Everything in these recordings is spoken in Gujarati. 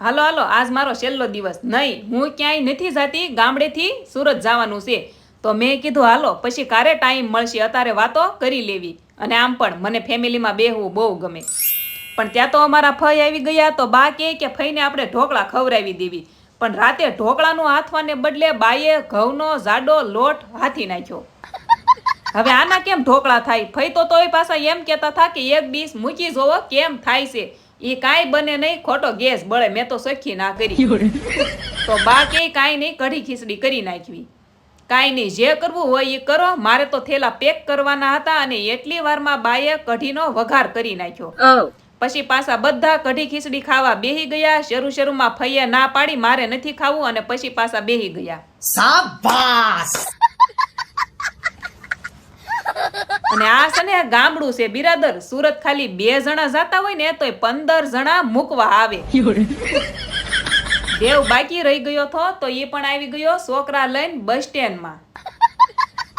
હાલો હાલો, આજ મારો છેલ્લો દિવસ. નહીં, હું ક્યાંય નથી જાતી, ગામડેથી સુરત જવાનું છે. તો મેં કીધું, હાલો, પછી કારે ટાઈમ મળશે અત્યારે વાતો કરી લેવી. અને આમ પણ, મને ફેમિલીમાં બેહવું બહુ ગમે. પણ ત્યાં તો અમારા ફઈ આવી ગયા, તો બા કહે કે ફઈને આપણે ઢોકળા ખવડાવી દેવી. પણ રાતે ઢોકળાનું હાથવાને બદલે બાઈએ ઘઉંનો જાડો લોટ હાથી નાખ્યો. હવે આના કેમ ઢોકળા થાય? ફઈ તો તોય પાછા એમ કહેતા હતા કે, એક ડીશ મૂકી જોવો કેમ થાય છે? એ કાંઈ બને નહીં ખોટો ગેસ બળે મેં તો સખી ના કરી. તો બા કે કાંઈ નહીં કઢી ખીચડી કરી નાખવી. કાંઈ નહીં જે કરવું હોય એ કરો મારે તો થેલા પેક કરવાના હતા અને એટલી વારમાં બાએ કઢીનો વઘાર કરી નાખ્યો. પછી પાછા બધા કઢી ખીચડી ખાવા બેહી ગયા શરૂ શરૂમાં ફૈયા ના પાડી મારે નથી ખાવું અને પછી પાછા બેહી ગયા. અને આ છે ને ગામડું છે બિરાદર. સુરત ખાલી બે જણા જતા હોય ને તો એ પંદર જણા મૂકવા આવે. દેવ બાકી રહી ગયો હતો તો એ પણ આવી ગયો છોકરા લઈને બસ સ્ટેન્ડમાં.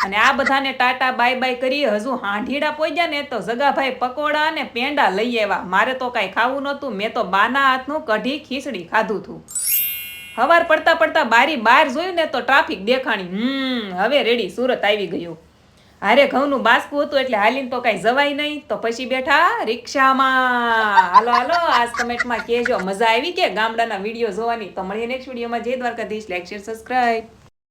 અને આ બધાને ટાટા બાય બાય કરી હજુ હાંઢીડા પહોંચ્યા ને તો જગાભાઈ પકોડા અને પેંડા લઈ આવ્યા. મારે તો કાંઈ ખાવું નહોતું મેં તો બાના હાથનું કઢી ખીચડી ખાધું હતું હવાર પડતા પડતા બારી બહાર જોયું ને તો ટ્રાફિક દેખાણી. હમ હવે રેડી સુરત આવી ગયું. હારે ઘઉંનું બાસકું હતું એટલે હાલીને તો કાંઈ જવાય નહીં. તો પછી બેઠા રિક્ષામાં. હાલો હાલો, આજ કમેન્ટમાં કહેજો. મજા આવી કે? ગામડાના વીડિયો જોવાની? તો મળીએ નેક્સ્ટ વિડીયોમાં. જય દ્વારકાધીશ. Like share subscribe